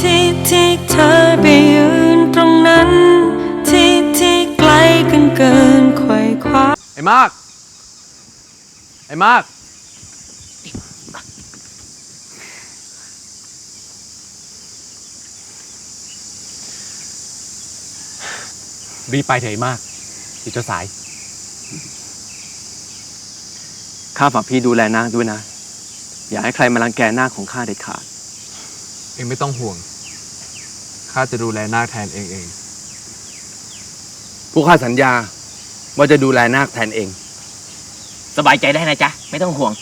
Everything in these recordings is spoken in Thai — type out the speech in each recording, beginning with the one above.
ที่ที่เธอไปยืนตรงนั้น ที่ที่ไกลกันเกินไขว่คว้าไอ้มาก ไอ้มาก รีบไปเถอะไอ้มากเดี๋ยวจะสาย ข้าฝากพี่ดูแลนาคด้วยนะ อย่าให้ใครมารังแกนาคของข้าเด็ดขาด เองไม่ต้องห่วง ข้าจะดูแลหน้าคแทนเองเองพวกข้าสัญญาว่าจะดูแลนาคแทนเอง สบายใจได้นะจ๊ะ ไม่ต้องห่วง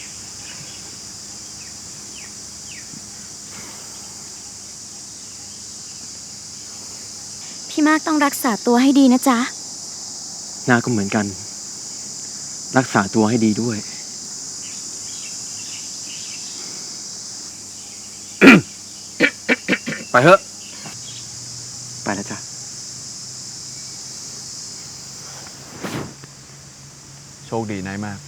พี่มากต้องรักษาตัวให้ดีนะจ๊ะ นาคก็เหมือนกัน รักษาตัวให้ดีด้วย ไปเถอะ ไปแล้วจ้ะ โชคดีนายมาก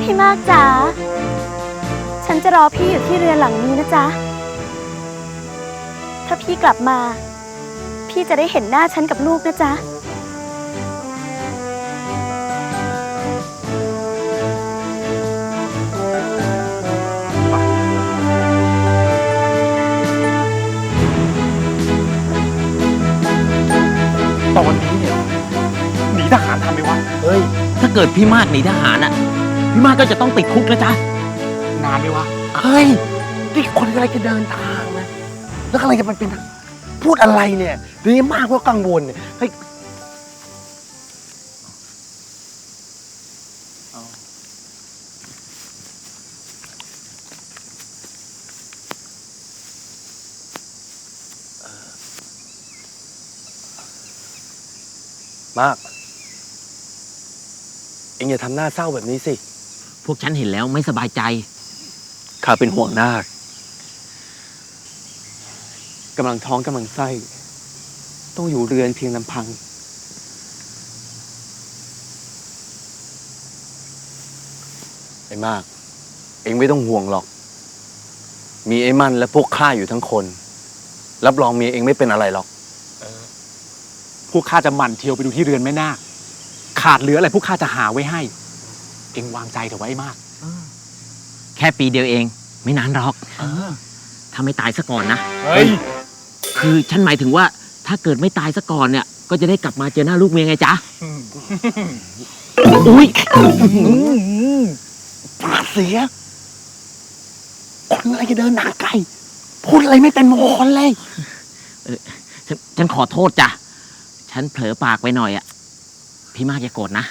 พี่มากจ๋า ฉันจะรอพี่อยู่ที่เรือนหลังนี้นะจ๊ะ ถ้าพี่กลับมา พี่จะได้เห็นหน้าฉันกับลูกนะจ๊ะ เกิดพี่มากหนีทหารอะ พี่มากก็จะต้องติดคุกนะจ๊ะ นานไหมวะ เฮ้ยนี่คนอะไรจะเดินทางนะ แล้วอะไรจะมันเป็นพูดอะไรเนี่ยเดี๋ยวนี้มากเพราะกังวลเนี่ยเฮ้ยมาก เอ็งอย่าทำหน้าเศร้าแบบนี้สิ พวกฉันเห็นแล้วไม่สบายใจ ข้าเป็นห่วงนาคกำลังท้องกำลังไส้ ต้องอยู่เรือนเพียงลำพัง ไอ้มาก เอ็งไม่ต้องห่วงหรอก มีไอ้มันและพวกข้าอยู่ทั้งคน รับรองเมียเอ็งไม่เป็นอะไรหรอก พวกข้าจะหมั่นเที่ยวไปดูที่เรือนแม่นาค ขาดเหลืออะไรพวกข้าจะหาไว้ให้ เองวางใจเถอะไว้มาก แค่ปีเดียวเอง ไม่นานหรอกถ้าไม่ตายซะก่อนนะ เฮ้ย คือฉันหมายถึงว่าถ้าเกิดไม่ตายซะก่อนเนี่ย ก็จะได้กลับมาเจอหน้าลูกเมียไงจ๊ะ อุ้ยปากเสีย คนอะไรจะเดินหนาไกลพูดอะไรไม่เป็นมงคลเลย ฉันฉันขอโทษจ้ะ ฉันเผลอปากไปหน่อยอะ พี่มากอย่าโกรธนะ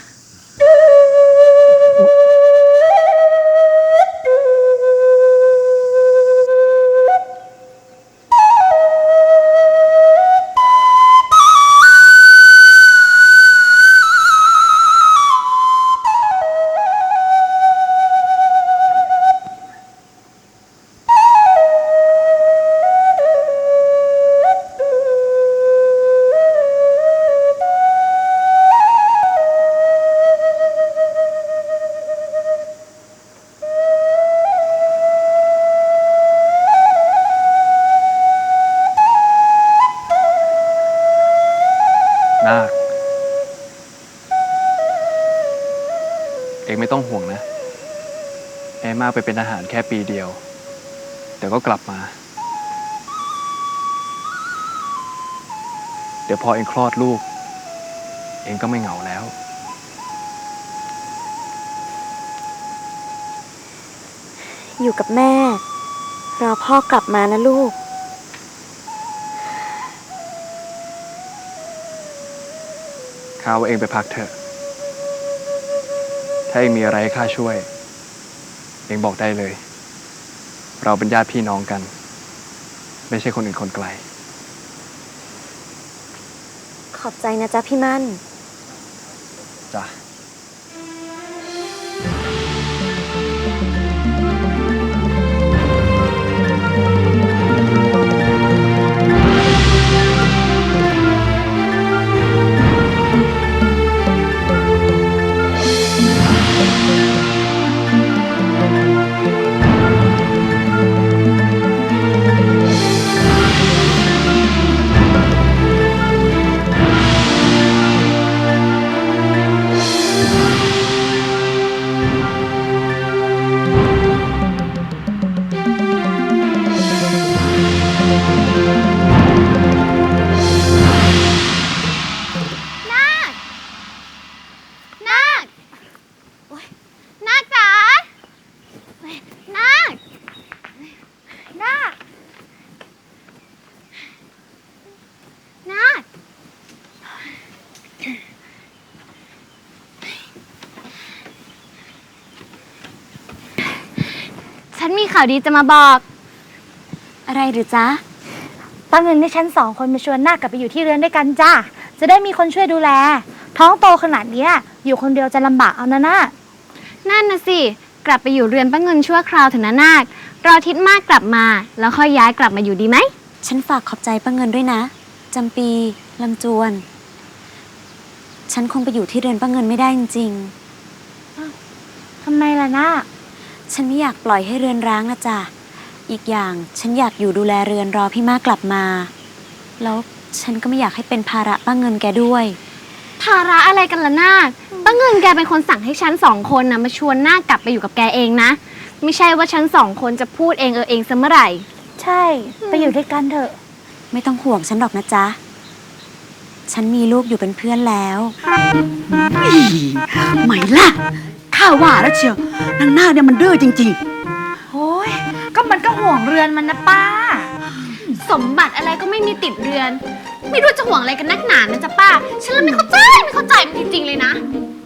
เองมากไปเป็นทหารแค่ปีเดียว เดี๋ยวก็กลับมา เดี๋ยวพอเองคลอดลูก เองก็ไม่เหงาแล้ว อยู่กับแม่ รอพ่อกลับมานะลูก ข้าว่าเองไปพักเถอะ ถ้าเองมีอะไรให้ข้าช่วย เองบอกได้เลย เราเป็นญาติพี่น้องกัน ไม่ใช่คนอื่นคนไกล ขอบใจนะจ๊ะพี่มั่น จ้ะ ข่าวดีจะมาบอก อะไรหรือจ๊ะป้าเงินให้ฉันสองคนมาชวนนาคกลับไปอยู่ที่เรือนด้วยกันจ้าจะได้มีคนช่วยดูแล ท้องโตขนาดเนี้ย อยู่คนเดียวจะลำบากเอานะนาคนั่นนะสิ กลับไปอยู่เรือนป้าเงินชั่วคราวเถอะนะนาครอทิศมากกลับมา แล้วค่อยย้ายกลับมาอยู่ดีไหม ฉันฝากขอบใจป้าเงินด้วยนะจำปีลำจวน ฉันคงไปอยู่ที่เรือนป้าเงินไม่ได้จริง ทำไมล่ะนาคๆ ฉันไม่อยากปล่อยให้เรือนร้างนะจ๊ะ อีกอย่างฉันอยากอยู่ดูแลเรือนรอพี่มากกลับมา แล้วฉันก็ไม่อยากให้เป็นภาระป้าเงินแกด้วย ภาระอะไรกันล่ะนาคป้าเงินแกเป็นคนสั่งให้ฉันสองคนนะมาชวนนาคกลับไปอยู่กับแกเองนะ ไม่ใช่ว่าฉันสองคนจะพูดเองเออเองเสมอไหร่ ใช่ ไปอยู่ด้วยกันเถอะ ไม่ต้องห่วงฉันหรอกนะจ๊ะ ฉันมีลูกอยู่เป็นเพื่อนแล้ว ไหมล่ะข้า ว่าแล้วเชียวนางนาคเนี่ยมันดื้อจริง โอ้ยก็มันก็ห่วงเรือนมันนะป้า สมบัติอะไรก็ไม่มีติดเรือน ไม่รู้จะห่วงอะไรกันนักหนานะจ๊ะป้า ฉันเลยไม่เข้าใจไม่เข้าใจมันจริงๆเลยนะ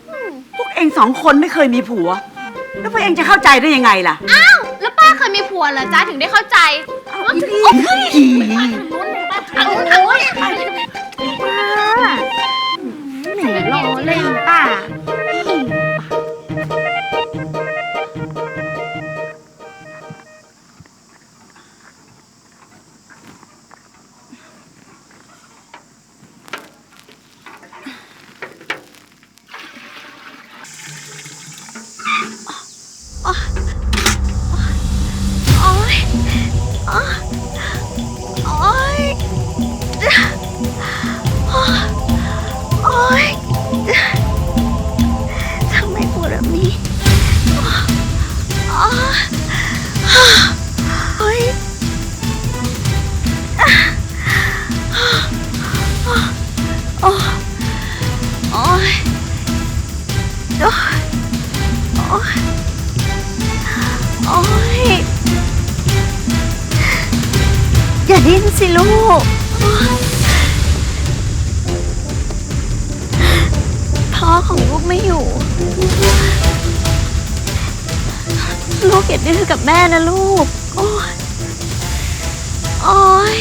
ๆ พวกเองสองคนไม่เคยมีผัว แล้วพวกเองจะเข้าใจได้ยังไงล่ะอ้าว แล้วป้าเคยมีผัวเหรอจ๊ะถึงได้เข้าใจอีพี่โอ้ยแหมรอเล่นป้าาดิ้นสิลูก พ่อของลูกไม่อยู่ ลูกอย่าดื้อกับแม่นะลูก โอ้ยโอ้ย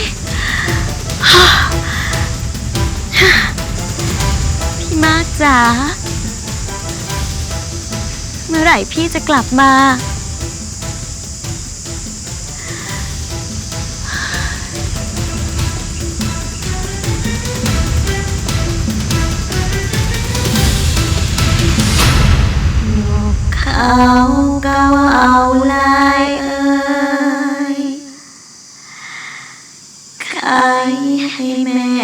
พี่มากจ๋า เมื่อไหร่พี่จะกลับมา เอาเกาเอาลายเอ่ยใครให้แม่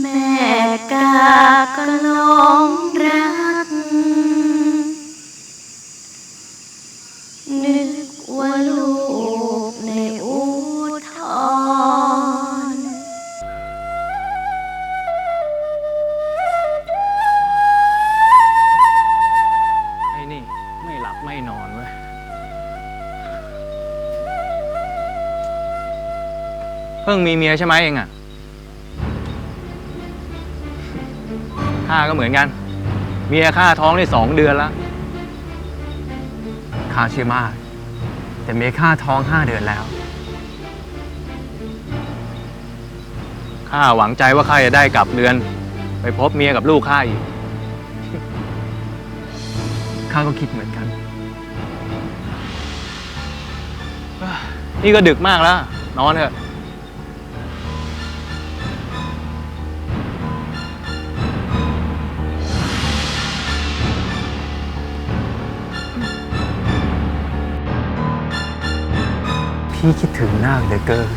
แม่กาก็หลงรัก นึกว่าลูกในอุทธรไอ้นี่ ไม่หลับไม่นอนเว้ย เพิ่งมีเมียใช่ไหมเองอะ ข้าก็เหมือนกัน เมียข้าท้องได้สองเดือนแล้วข้าชื่อมาก แต่เมค่าท้องห้าเดือนแล้วข้าหวังใจว่าข้าจะได้กลับเรือน ไปพบเมียกับลูกข้าอีกข้าก็คิดเหมือนกัน นี่ก็ดึกมากแล้ว นอนเถอะ พี่คิดถึงนาคเหลือเกิน